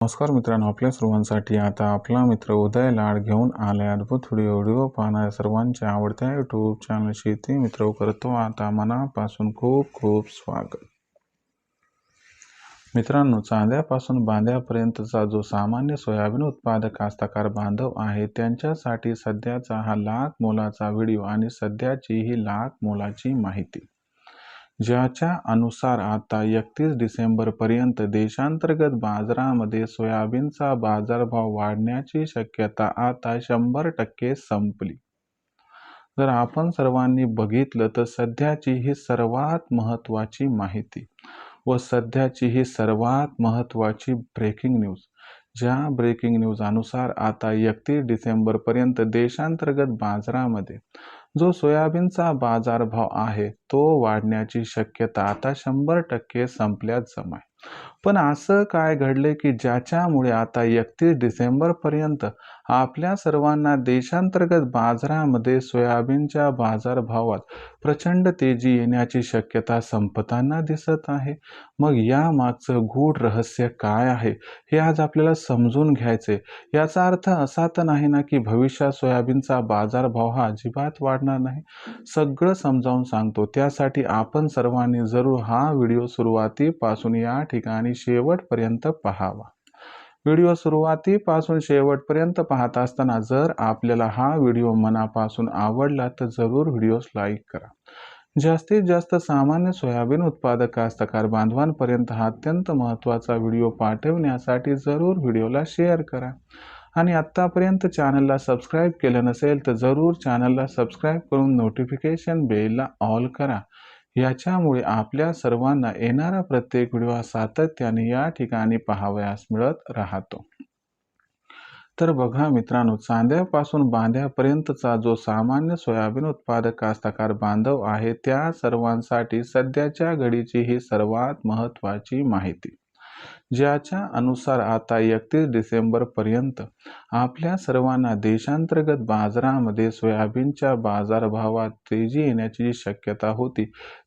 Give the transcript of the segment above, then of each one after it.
नमस्कार मित्रांनो आपल्या सर्वांसाठी आता आपला मित्र उदय लाड घेऊन आले अद्भुत व्हिडिओ व्हिडिओ पाहणाऱ्या सर्वांच्या आवडत्या यूट्यूब चॅनल शेती मित्र करतो. आता मनापासून खूप खूप स्वागत. मित्रांनो चांद्यापासून बांध्यापर्यंतचा जो सामान्य सोयाबीन उत्पादक कास्तकार बांधव आहे त्यांच्यासाठी सध्याचा हा लाख मोलाचा व्हिडिओ आणि सध्याची ही लाख मोलाची माहिती. ज्याच्या अनुसार आता एकतीस डिसेंबरपर्यंत देशांतर्गत बाजारामध्ये सोयाबीनचा बाजारभाव वाढण्याची शक्यता आता शंभर टक्के संपली. जर आपण सर्वांनी बघितलं तर सध्याची ही सर्वात महत्त्वाची माहिती व सध्याची ही सर्वात महत्त्वाची ब्रेकिंग न्यूज. ज्या ब्रेकिंग न्यूज अनुसार आता एकतीस डिसेंबरपर्यंत देशांतर्गत बाजारामध्ये जो सोयाबीनचा बाजारभाव आहे तो वाढण्याची शक्यता आता शंभर टक्के संपल्यात जमाय. पण असं काय घडले की ज्याच्यामुळे आता एकतीस डिसेंबरपर्यंत आपल्या सर्वांना देशांतर्गत बाजारामध्ये सोयाबीनच्या बाजारभावात प्रचंड तेजी येण्याची शक्यता संपताना दिसत आहे. मग या मागचं गूढ रहस्य काय आहे हे आज आपल्याला समजून घ्यायचे याचा अर्थ असा तर नाही ना की भविष्यात सोयाबीनचा बाजारभाव हा अजिबात वाढणार नाही. सगळं समजावून सांगतो त्यासाठी आपण सर्वांनी जरूर हा व्हिडिओ सुरुवातीपासून या ठिकाणी शेवटपर्यंत पाहावा. व्हिडिओ सुरुवातीपासून शेवटपर्यंत पाहत असताना जर आपल्याला हा व्हिडिओ मनापासून आवडला तर जरूर व्हिडिओस लाईक करा. जास्तीत जास्त सामान्य सोयाबीन उत्पादक कास्तकार बांधवांपर्यंत हा अत्यंत महत्त्वाचा व्हिडिओ पाठवण्यासाठी जरूर व्हिडिओला शेअर करा. आणि आत्तापर्यंत चॅनलला सबस्क्राईब केलं नसेल तर जरूर चॅनलला सबस्क्राईब करून नोटिफिकेशन बेलला ऑल करा. याच्यामुळे आपल्या सर्वांना येणारा प्रत्येक व्हिडिओ सातत्याने या ठिकाणी पाहावयास मिळत राहतो. तर बघा मित्रांनो चांद्यापासून बांध्यापर्यंतचा जो सामान्य सोयाबीन उत्पादक कास्तकार बांधव आहे त्या सर्वांसाठी सध्याच्या घडीची ही सर्वात महत्त्वाची माहिती. ज्याच्या अनुसार आता एकतीस डिसेंबरपर्यंत आपल्या सर्वांना देशांतर्गत बाजारामध्ये सोयाबीनच्या बाजारभावात तेजी येण्याची जी शक्यता होती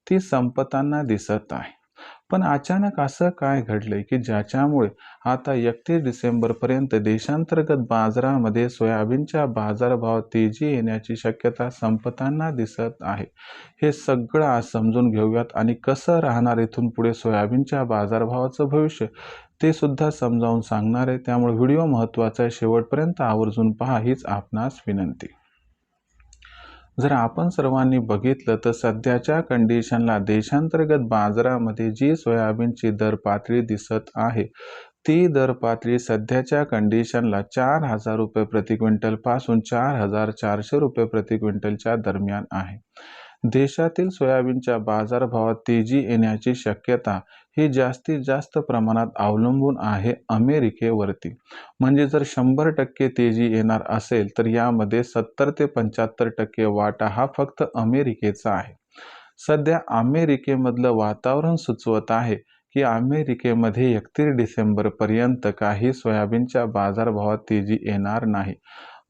ती संपताना दिसत आहे. पण अचानक असं काय घडलंय की ज्याच्यामुळे आता एकतीस डिसेंबरपर्यंत देशांतर्गत बाजारामध्ये सोयाबीनच्या बाजारभाव तेजी येण्याची शक्यता संपताना दिसत आहे. हे सगळं आज समजून घेऊयात आणि कसं राहणार इथून पुढे सोयाबीनच्या बाजारभावाचं भविष्य ते सुद्धा समजावून सांगणार आहे. त्यामुळे व्हिडिओ महत्त्वाचा आहे. शेवटपर्यंत आवर्जून पहा हीच आपणास विनंती. जर आपण सर्वांनी बघितलं तर सध्याच्या कंडिशनला देशांतर्गत बाजारामध्ये जी सोयाबीनची दर पातळी दिसत आहे ती दर पातळी सध्याच्या कंडिशनला चार हजार रुपये प्रति क्विंटलपासून चार हजार चारशे रुपये प्रति क्विंटलच्या दरम्यान आहे. देशातील सोयाबीनच्या बाजारभावात तेजी येण्याची शक्यता ही जास्तीत जास्त प्रमाणात अवलंबून आहे अमेरिकेवरती. म्हणजे जर शंभर टक्के तेजी येणार असेल तर यामध्ये सत्तर ते पंच्याहत्तर टक्के वाटा हा फक्त अमेरिकेचा आहे. सध्या अमेरिकेमधलं वातावरण सुचवत आहे की अमेरिकेमध्ये एकतीस डिसेंबरपर्यंत काही सोयाबीनच्या बाजारभावात तेजी येणार नाही.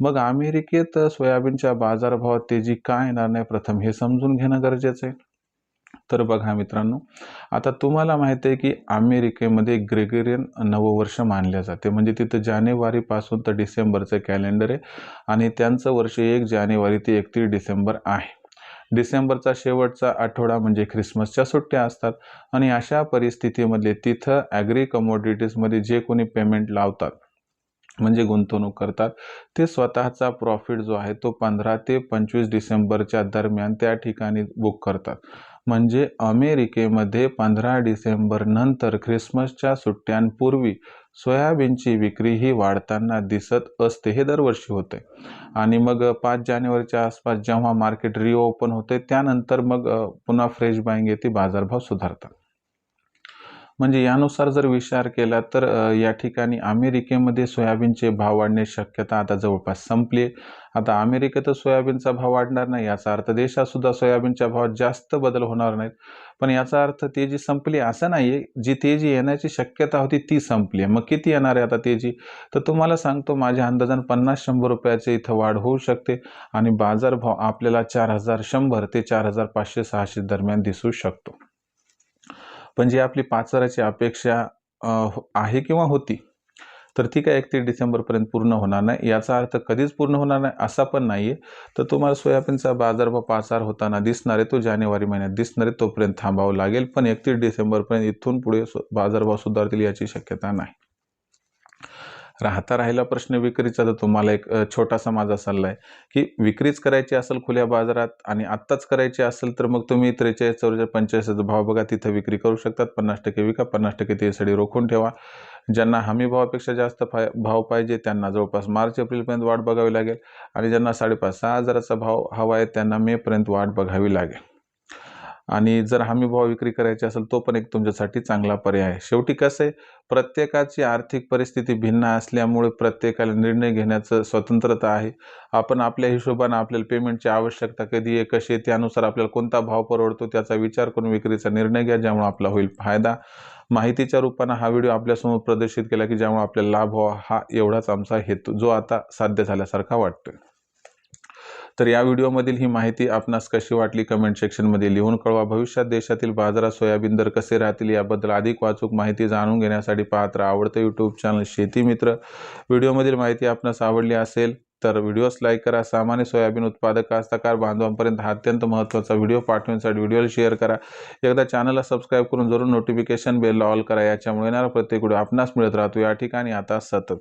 मग अमेरिकेत सोयाबीनच्या बाजारभावात तेजी का येणार नाही प्रथम हे समजून घेणं गरजेचं आहे. तर बघा मित्रांनो आता तुम्हाला माहिती आहे की अमेरिकेमध्ये ग्रेगेरियन नववर्ष मानले जाते. म्हणजे तिथं जानेवारीपासून तर डिसेंबरचं कॅलेंडर आहे आणि त्यांचं वर्ष एक जानेवारी ते एकतीस डिसेंबर आहे. डिसेंबरचा शेवटचा आठवडा म्हणजे ख्रिसमसच्या सुट्ट्या असतात आणि अशा परिस्थितीमध्ये तिथं ॲग्री कमोडिटीजमध्ये जे कोणी पेमेंट लावतात म्हणजे गुंतवणूक करतात. ते स्वतःचा प्रॉफिट जो आहे तो पंधरा ते पंचवीस डिसेंबरच्या दरम्यान त्या ठिकाणी बुक करतात. म्हणजे अमेरिकेमध्ये पंधरा डिसेंबर नंतर ख्रिसमसच्या सुट्ट्यांपूर्वी सोयाबीनची विक्री ही वाढताना दिसत असते हे दरवर्षी होते. आणि मग पाच जानेवारीच्या आसपास जेव्हा मार्केट रिओपन होते त्यानंतर मग पुन्हा फ्रेश बाईंग येते बाजारभाव सुधारतात. म्हणजे यानुसार जर विचार केला तर या ठिकाणी अमेरिकेमध्ये सोयाबीनचे भाव वाढण्याची शक्यता आता जवळपास संपली. आता अमेरिकेतच सोयाबीनचा भाव वाढणार नाही याचा अर्थ देशात सुद्धा सोयाबीनच्या भावात जास्त बदल होणार नाहीत. पण याचा अर्थ तेजी संपली असं नाही आहे जी तेजी येण्याची शक्यता होती ती संपली. मग किती येणार आहे आता तेजी? तर तुम्हाला सांगतो माझ्या अंदाजान पन्नास शंभर रुपयाचे इथं वाढ होऊ शकते आणि बाजारभाव आपल्याला चार हजार शंभर ते चार हजार पाचशे सहाशे दरम्यान दिसू शकतो. पण जी आपली पाच हजाराची अपेक्षा हो, आहे किंवा होती तर ती काय एकतीस डिसेंबरपर्यंत पूर्ण होणार नाही. याचा अर्थ कधीच पूर्ण होणार नाही असा पण नाही आहे तर तुम्हाला सोयाबीनचा बाजारभाव पाचार होताना दिसणार आहे तो जानेवारी महिन्यात दिसणार आहे तोपर्यंत थांबावं लागेल. पण एकतीस डिसेंबरपर्यंत इथून पुढे बाजारभाव सुधारतील याची शक्यता नाही. राहता राहिला प्रश्न विक्रीचा तर तुम्हाला एक छोटासा माझा सल्ला आहे की विक्रीच करायची असेल खुल्या बाजारात आणि आत्ताच करायची असेल तर मग तुम्ही त्रेचाळीस चौवेचाळीस पंचेचाळीसचा भाव बघा तिथं विक्री करू शकतात. पन्नास टक्के विका पन्नास टक्के ते सडी रोखून ठेवा. ज्यांना हमी भावापेक्षा जास्त फाय भाव पाहिजे त्यांना जवळपास मार्च एप्रिलपर्यंत वाट बघावी लागेल. आणि ज्यांना साडेपाच सहा हजाराचा भाव हवा आहे त्यांना मेपर्यंत वाट बघावी लागेल. आणि जर हमी भाव विक्री करायची असेल तो पण एक तुमच्यासाठी चांगला पर्याय आहे. शेवटी कसं आहे प्रत्येकाची आर्थिक परिस्थिती भिन्न असल्यामुळे प्रत्येकाला निर्णय घेण्याचं स्वतंत्रता आहे. आपण आपल्या हिशोबानं आपल्याला पेमेंटची आवश्यकता कधी आहे कशी आहे त्यानुसार आपल्याला कोणता भाव परवडतो त्याचा विचार करून विक्रीचा निर्णय घ्या ज्यामुळे आपला होईल फायदा. माहितीच्या रूपानं हा व्हिडिओ आपल्यासमोर प्रदर्शित केला की ज्यामुळे आपल्याला लाभ व्हावा हा एवढाच आमचा हेतू जो आता साध्य झाल्यासारखा वाटतोय. तर या व्हिडिओमधील ही माहिती आपणास कशी वाटली कमेंट सेक्शनमध्ये लिहून कळवा. भविष्यात देशातील बाजारात सोयाबीन दर कसे राहतील याबद्दल अधिक वाचूक माहिती जाणून घेण्यासाठी पाहत राहा. आवडतं यूट्यूब चॅनल शेती मित्र. व्हिडिओमधील माहिती आपणास आवडली असेल तर व्हिडिओस लाईक करा सामान्य सोयाबीन उत्पादक कास्तकार बांधवांपर्यंत हा अत्यंत महत्त्वाचा व्हिडिओ पाठवण्यासाठी व्हिडिओला शेअर करा. एकदा चॅनलला सबस्क्राईब करून जरूर नोटिफिकेशन बेल ऑल करा याच्यामुळे येणारा प्रत्येक व्हिडिओ आपणास मिळत राहतो. या ठिकाणी आता सतत.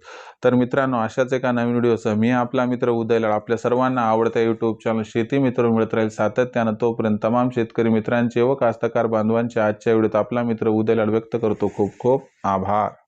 तर मित्रांनो अशाच एका नवीन व्हिडिओसह मी आपला मित्र उदयलाल आपल्या सर्वांना आवडत्या यूट्यूब चॅनल शेती मित्र मिळत राहील सातत्यानं. तोपर्यंत तमाम शेतकरी मित्रांचे व कास्तकार बांधवांचे आजच्या व्हिडिओत आपला मित्र उदयलाल व्यक्त करतो. खूप खूप आभार.